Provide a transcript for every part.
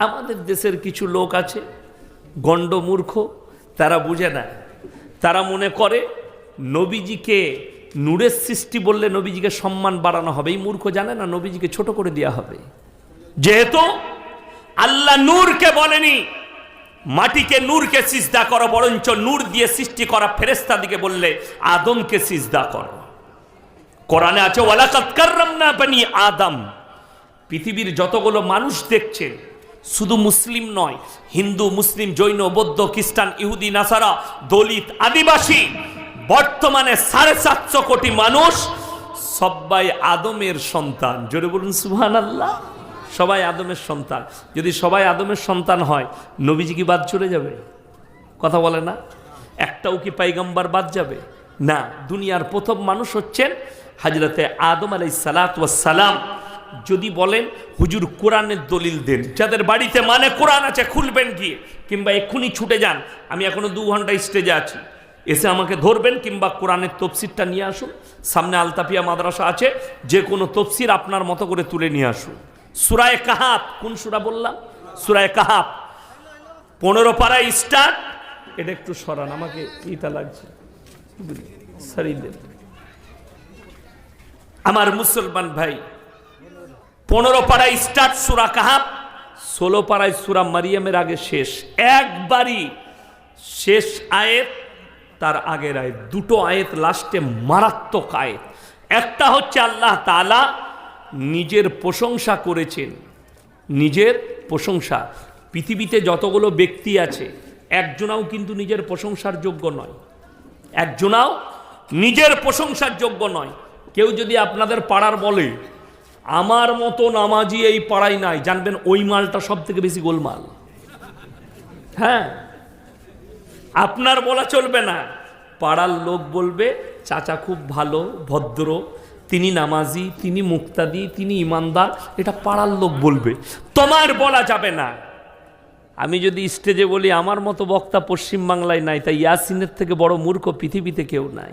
আমাদের দেশের কিছু লোক আছে গণ্ডমূর্খ তারা বুঝে না। তারা মনে করে, নবীজিকে নূরের সৃষ্টি বললে নবীজিকে সম্মান বাড়ানো হবে। এই মূর্খ জানে না, নবীজিকে ছোট করে দেওয়া হবে। যেহেতু আল্লাহ নূরকে বলেনি, মাটিকে নূরকে সিজদা করো, বরঞ্চ নূর দিয়ে সৃষ্টি করা ফেরেস্তা দিকে বললে আদমকে সিজদা করো। কোরআনে আছে ওয়ালাকাত কাররামনা বানি আদম। পৃথিবীর যতগুলো মানুষ দেখছেন শুধু মুসলিম নয়, হিন্দু, মুসলিম, জৈন, বৌদ্ধ, খ্রিস্টান, ইহুদি, নাসারা, দলিত, আদিবাসী, বর্তমানে সাড়ে সাতশো কোটি মানুষ সবাই আদমের সন্তান। জোরে বলুন সুহান আল্লাহ সবাই আদমের সন্তান। যদি সবাই আদমের সন্তান হয়, নবীজি কি বাদ চলে যাবে? কথা বলে না? একটাও কি পাইগাম্বার বাদ যাবে? না, দুনিয়ার প্রথম মানুষ হচ্ছেন হাজরতে আদম আলাই সালাত সালাম। যদি বলেন, হুজুর, কোরআনের দলিল দেন। যাদের বাড়িতে মানে কোরআন আছে, খুলবেন গিয়ে, কিংবা এক্ষুনি ছুটে যান। আমি এখনও দু ঘণ্টা স্টেজে আছি। এসে আমাকে ধরবেন, কিংবা কোরআনের তফসিরটা নিয়ে আসুন। সামনে আলতাপিয়া মাদ্রাসা আছে, যে কোনো তফসির আপনার মতো করে তুলে নিয়ে আসুন। সুরায় কাহাব, কোন সুরা বললাম? সুরায় কাহাব। পনেরো পাড়ায় স্টার্ট এটা একটু সরান, আমাকে ইটা লাগছে। আমার মুসলমান ভাই পনেরো পাড়ায় স্টার্ট সুরা কাহাব, ষোলো পাড়ায় সুরা মারিয়ামের আগে শেষ। একবারই শেষ আয়েত, তার আগের আয়েত। দুটো আয়েত লাস্টে মারাত্মক আয়েত। একটা হচ্ছে আল্লাহ তালা নিজের প্রশংসা করেছেন। নিজের প্রশংসা। পৃথিবীতে যতগুলো ব্যক্তি আছে, একজনাও কিন্তু নিজের প্রশংসার যোগ্য নয়। একজনাও নিজের প্রশংসার যোগ্য নয়। কেউ যদি আপনাদের পাড়ার বলে আমার মতো নামাজি এই পাড়ায় নাই। জানবেন ওই মালটা সব থেকে বেশি গোলমাল। হ্যাঁ? আপনার বলা চলবে না। পাড়ার লোক বলবে, চাচা খুব ভালো, ভদ্র, তিনি নামাজি, তিনি মুক্তাদি, তিনি ইমানদার। এটা পাড়ার লোক বলবে। তোমার বলা যাবে না। আমি যদি স্টেজে বলি, আমার মতো বক্তা পশ্চিমবাংলায় নাই। তাই ইয়াসিনের থেকে বড় মূর্খ পৃথিবীতে কেউ নাই।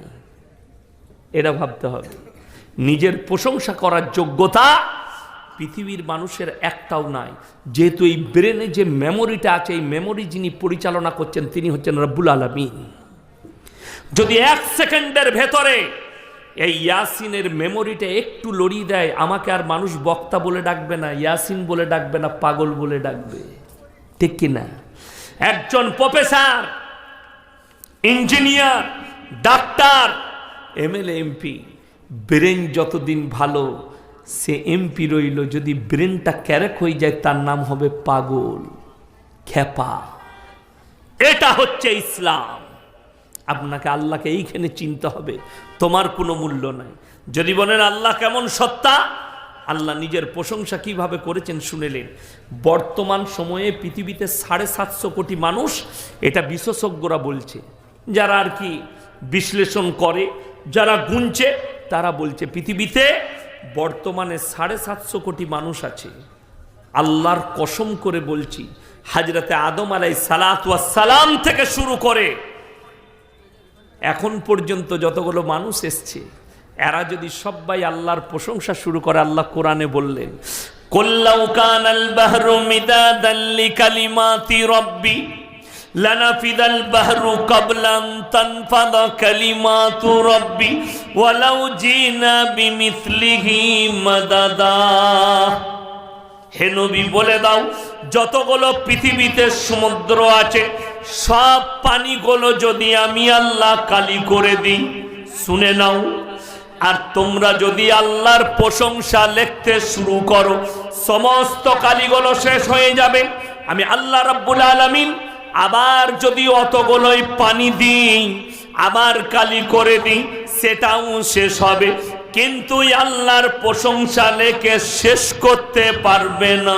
এটা ভাবতে হবে। নিজের প্রশংসা করার যোগ্যতা পৃথিবীর মানুষের একটাও নাই। যেহেতু এই ব্রেনে যে মেমোরিটা আছে, এই মেমোরি যিনি পরিচালনা করছেন, তিনি হচ্ছেন রব্বুল আলমিন। যদি এক সেকেন্ডের ভেতরে এই ইয়াসিনের মেমোরিটা একটু লড়িয়ে দেয়, আমাকে আর মানুষ বক্তা বলে ডাকবে না, ইয়াসিন বলে ডাকবে না, পাগল বলে ডাকবে। ঠিক কিনা? একজন professor, engineer, doctor, MLA, MP. Brain যতদিন ভালো, সে এমপি রইল। যদি ব্রেনটা ক্যারেক হয়ে যায়, তার নাম হবে পাগল খেপা এটা হচ্ছে ইসলাম। আপনাকে আল্লাহকে এইখানে চিনতে হবে। তোমার কোনো মূল্য নাই। যদি বলেন আল্লাহ কেমন সত্তা, আল্লাহ নিজের প্রশংসা কীভাবে করেছেন শুনেলেন। বর্তমান সময়ে পৃথিবীতে সাড়ে সাতশো কোটি মানুষ, এটা বিশেষজ্ঞরা বলছে। যারা আর কি বিশ্লেষণ করে, যারা গুনছে তারা বলছে, পৃথিবীতে বর্তমানে সাড়ে সাতশো কোটি মানুষ আছে। আল্লাহর কসম করে বলছি, হাজরতে আদম আলাই সালাম থেকে শুরু করে এখন পর্যন্ত যতগুলো মানুষ এসছে, এরা যদি সবাই আল্লাহর প্রশংসা শুরু করে, আল্লাহ কোরআনে বললেন কল্লাউ কানাল বাহরু মিদাদাল লিকালিমাতি রব্বি لنفذ البحر قبل أن تنفذ كلمات ربي ولو جئنا بمثله مددا হে নবী বলে দাও যতগুলো পৃথিবীতে সমুদ্র আছে সব পানিগুলো যদি আমি আল্লাহ কালি করে দিই শুনে নাও আর তোমরা যদি আল্লাহর প্রশংসা লিখতে শুরু করো সমস্ত কালিগুলো শেষ হয়ে যাবে আমি আল্লাহ রাব্বুল আলামিন আবার যদি অতগুলোই পানি দিই, আবার কালি করে দিই, সেটাও শেষ হবে। কিন্তু আল্লাহর প্রশংসা লেখে শেষ করতে পারবে না।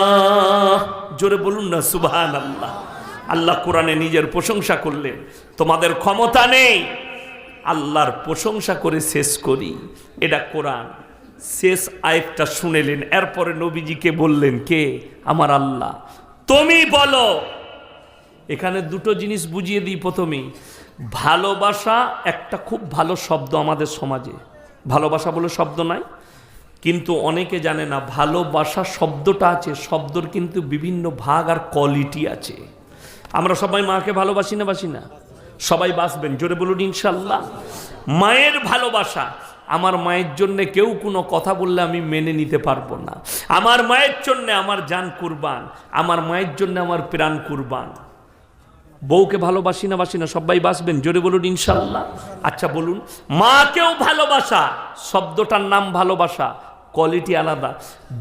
জোরে বলুন না সুবহান আল্লাহ আল্লাহ কোরআনে নিজের প্রশংসা করলেন তোমাদের ক্ষমতা নেই। আল্লাহর প্রশংসা করে শেষ করি। এটা কোরআন। শেষ আয়েকটা শুনেলেন এরপরে নবীজিকে বললেন, কে? আমার আল্লাহ। তুমি বলো এখানে দুটো জিনিস বুঝিয়ে দিই প্রথমেই। ভালোবাসা একটা খুব ভালো শব্দ আমাদের সমাজে। ভালোবাসা বলে শব্দ নাই। কিন্তু অনেকে জানে না, ভালোবাসা শব্দটা আছে, শব্দর কিন্তু বিভিন্ন ভাগ আর কোয়ালিটি আছে। আমরা সবাই মাকে ভালোবাসি না বাসি না? সবাই বাসবেন জোরে বলুন ইনশাল্লাহ। মায়ের ভালোবাসা, আমার মায়ের জন্য কেউ কোনো কথা বললে আমি মেনে নিতে পারব না। আমার মায়ের জন্য আমার জান কুরবান, আমার মায়ের জন্য আমার প্রাণ কুরবান। বউকে ভালোবাসি না বাসি না, সবাই বাসবেন জোরে বলুন ইনশাল্লাহ। আচ্ছা বলুন, মাকেও ভালোবাসা, শব্দটার নাম ভালোবাসা কোয়ালিটি আলাদা।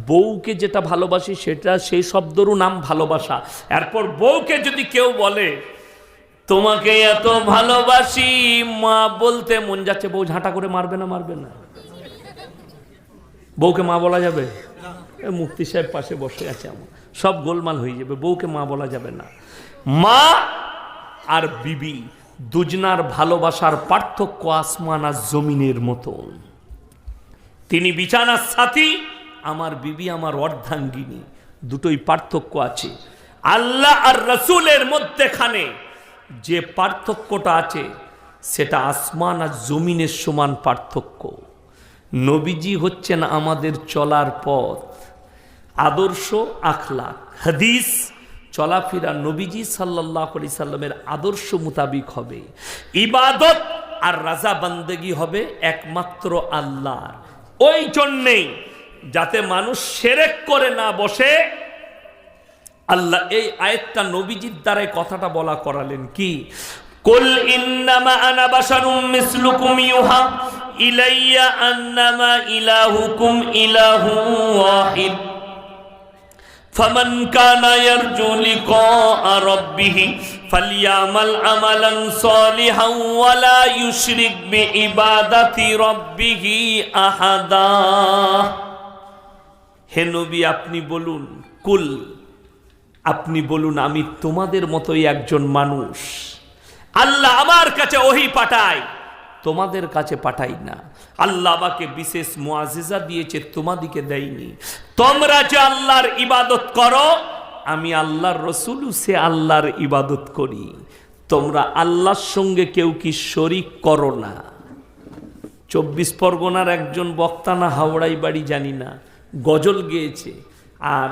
বউকে যেটা ভালোবাসি, সেটা সেই শব্দেরও নাম ভালোবাসা। এরপর বউকে যদি কেউ বলে, তোমাকে এত ভালোবাসি, মা, বলতে মন যাচ্ছে, বউ ঝাঁটা করে মারবে না মারবে না। বউকে মা বলা যাবে? এ, মুফতি সাহেব পাশে বসে আছে আমার। সব গোলমাল হয়ে যাবে, বউকে মা বলা যাবে না। মা আর বিবি দুজনার ভালোবাসার পার্থক্য আসমান আর জমিনের মতন তিনি বিছানার সাথী আমার বিবি আমার অর্ধাঙ্গিনী, দুটোই পার্থক্য আছে। আল্লাহ আর রসুলের মধ্যেখানে যে পার্থক্যটা আছে, সেটা আসমান আর জমিনের সমান পার্থক্য। নবীজি হচ্ছেন আমাদের চলার পথ, আদর্শ আখলাক হাদিস চলাফেরা নবীজি সাল্লাহ আলি সাল্লামের আদর্শ মোতাবিক হবে। ইবাদত আর রাজা বান্দেগি হবে একমাত্র আল্লাহর। ওই জন্যেই যাতে মানুষ সেরেক করে না বসে, আল্লাহ এই আয়াতটা নবীজির দ্বারাই কথাটা বলা করালেন কি? কুল ইন্নামা আনা বাশারুম মিসলুকুম ইউহা, ইলাইয়া আন্নামা ইলাহুকুম ইলাহু ওয়াহিদ। فمن كان يرجو لقاء ربه فليعمل عملا صالحا ولا يشرك بعبادة ربه أحدا হে নবী আপনি বলুন কুল আপনি বলুন আমি তোমাদের মতোই একজন মানুষ আল্লাহ আমার কাছে ওহি পাঠায় তোমাদের কাছে পাঠাই না। আল্লাহ আমাকে বিশেষ মুআজিজা দিয়েছে, তোমাদিকে দেয়নি। তোমরা যে আল্লাহর ইবাদত করো, আমি আল্লাহর রসুলু সে আল্লাহর ইবাদত করি। তোমরা আল্লাহর সঙ্গে কেউ কি শরিক করো না। চব্বিশ পরগনার একজন বক্তা না হাওড়াই বাড়ি জানি না, গজল গেয়েছে। আর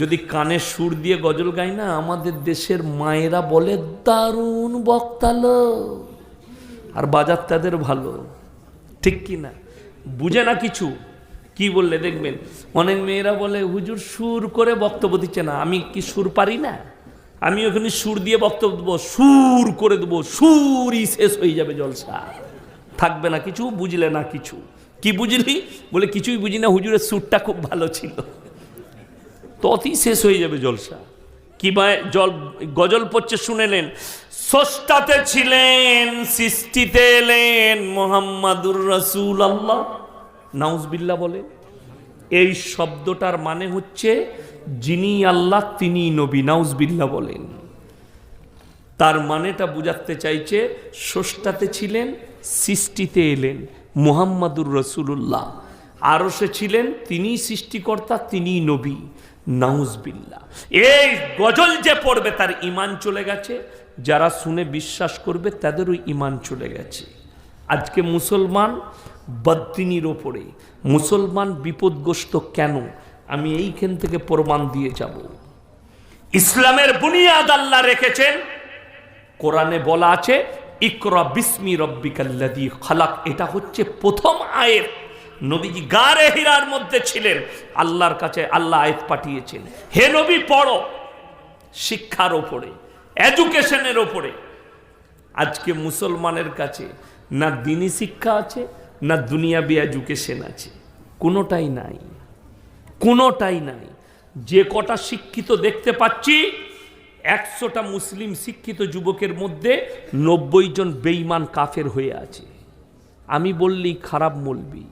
যদি কানে সুর দিয়ে গজল গায় না, আমাদের দেশের মায়েরা বলে, দারুণ বক্তালো আর বাজার তাদের ভালো। ঠিক কি না? বুঝে না কিছু? কি বললে দেখবেন? অনেক মেয়েরা বলে, হুজুর, সুর করে বক্তব্য দিচ্ছে না। আমি কি সুর পারি না? আমি ওখানে সুর দিয়ে বক্তব্য দেবো, সুর করে দেবো, সুরই শেষ হয়ে যাবে জলসা। থাকবে না কিছু, বুঝলে না কিছু। কি বুঝলি? বলে, কিছুই বুঝি না, হুজুরের সুরটা খুব ভালো ছিল। ততই শেষ হয়ে যাবে জলসা। কি বা জল, গজল পড়ছে শুনেলেন ষষ্ঠাতে ছিলেন, সৃষ্টিতে এলেন মোহাম্মদুর রসুল আল্লাহ নাউজবিল্লা বলে। এই শব্দটার মানে হচ্ছে, যিনি আল্লাহ, তিনি নবী নাউজবিল্লা বলেন। তার মানেটা বুঝাতে চাইছে ষষ্ঠাতে ছিলেন, সৃষ্টিতে এলেন মুহাম্মাদুর রসুল্লাহ আরও সে ছিলেন তিনি সৃষ্টিকর্তা তিনি নবী। নাউজবিল্লা এই গজল যে পড়বে তার ইমান চলে গেছে। যারা শুনে বিশ্বাস করবে তাদেরও ইমান চলে গেছে। আজকে মুসলমান বদ্দিনীর ওপরে। মুসলমান বিপদগ্রস্ত কেন? আমি এইখান থেকে প্রমাণ দিয়ে যাব। ইসলামের বুনিয়াদ আল্লাহ রেখেছেন। কোরআনে বলা আছে, ইকরা বিসমি রব্বিকাল্লাদি খালাক। এটা হচ্ছে প্রথম আয়ের নবীজি গারে হীরার মধ্যে ছিলেন। আল্লাহর কাছে আল্লাহ আয়াত পাঠিয়েছেন। হে নবী, পড়ো শিক্ষার ওপরে, এডুকেশনের ওপরে। আজকে মুসলমানের কাছে না দিনী শিক্ষা আছে, না দুনিয়াবি এডুকেশন আছে। কোনোটাই নাই। কোনোটাই নাই। যে কটা শিক্ষিত দেখতে পাচ্ছি, একশোটা মুসলিম শিক্ষিত যুবকের মধ্যে নব্বই জন বেইমান কাফের হয়ে আছে। আমি বললি খারাপ বলবি।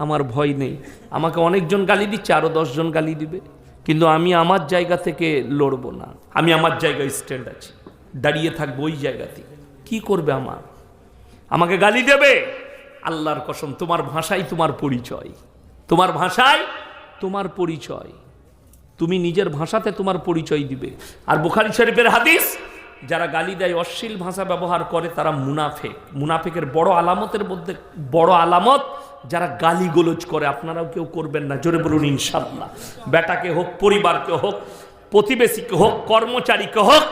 আমার ভয় নেই। আমাকে অনেকজন গালি দিচ্ছে আরও দশজন গালি দিবে। কিন্তু আমি আমার জায়গা থেকে লড়বো না। আমি আমার জায়গায় স্ট্যান্ড আছি। দাঁড়িয়ে থাকব ওই জায়গাতে কি করবে আমার? আমাকে গালি দেবে? আল্লাহর কসম, তোমার ভাষাই তোমার পরিচয়। তোমার ভাষায় তোমার পরিচয়। তুমি নিজের ভাষাতে তোমার পরিচয় দিবে। আর বুখারি শরীফের হাদিস যারা গালি দেয়, অশ্লীল ভাষা ব্যবহার করে, তারা মুনাফেক। মুনাফেকের বড় আলামতের মধ্যে, বড় আলামত যারা গালি গোলজ করে, আপনারাও কেউ করবেন না। জোরে বলুন ইনশাল্লাহ বেটাকে হোক, পরিবারকে হোক, প্রতিবেশীকে হোক, কর্মচারীকে হোক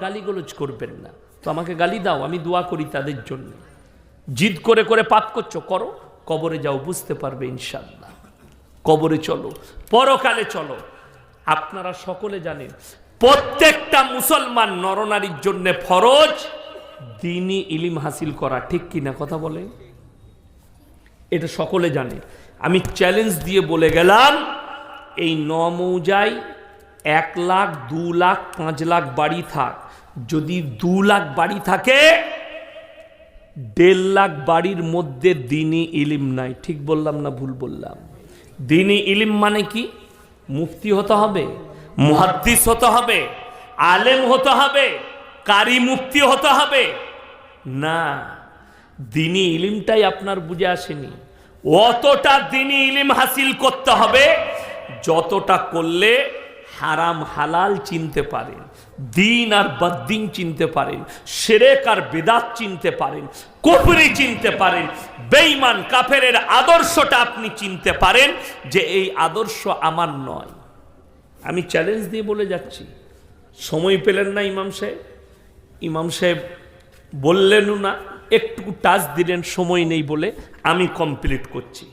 গালি গোলজ করবেন না। তো আমাকে গালি দাও, আমি দোয়া করি তাদের জন্য। জিদ করে করে পাপ করছ, করো। কবরে যাও, বুঝতে পারবে ইনশাল্লাহ কবরে চলো, পরকালে চলো। আপনারা সকলে জানেন প্রত্যেকটা মুসলমান নরনারীর জন্য ফরজ, দিনই ইলিম হাসিল করা, ঠিক কিনা কথা বলে? এটা সকলে জানে। আমি চ্যালেঞ্জ দিয়ে বলে গেলাম, এই ন মৌজায় এক লাখ, দু লাখ, পাঁচ লাখ বাড়ি থাক। যদি দু লাখ বাড়ি থাকে, দেড় লাখ বাড়ির মধ্যে দিনই ইলিম নাই। ঠিক বললাম না ভুল বললাম? দিনই ইলিম মানে কি? মুফতি হতে হবে? মুহাদ্দিস হতে হবে, আলেম হতে হবে, কারি মুক্তি হতে হবে। না, দিনী ইলিমটাই আপনার বুঝে আসেনি। অতটা দিনী ইলিম হাসিল করতে হবে, যতটা করলে হারাম হালাল চিনতে পারেন দিন আর বদ্দিন চিনতে পারেন সেরেক আর বেদাত চিনতে পারেন কুফরি চিনতে পারেন বেঈমান কাফেরের আদর্শটা আপনি চিনতে পারেন যে এই আদর্শ আমার নয়। আমি চ্যালেঞ্জ দিয়ে বলে যাচ্ছি। সময় পেলেন না ইমাম সাহেব। ইমাম সাহেব বললেনও না একটু টাচ দিলেন, সময় নেই বলে আমি কমপ্লিট করছি।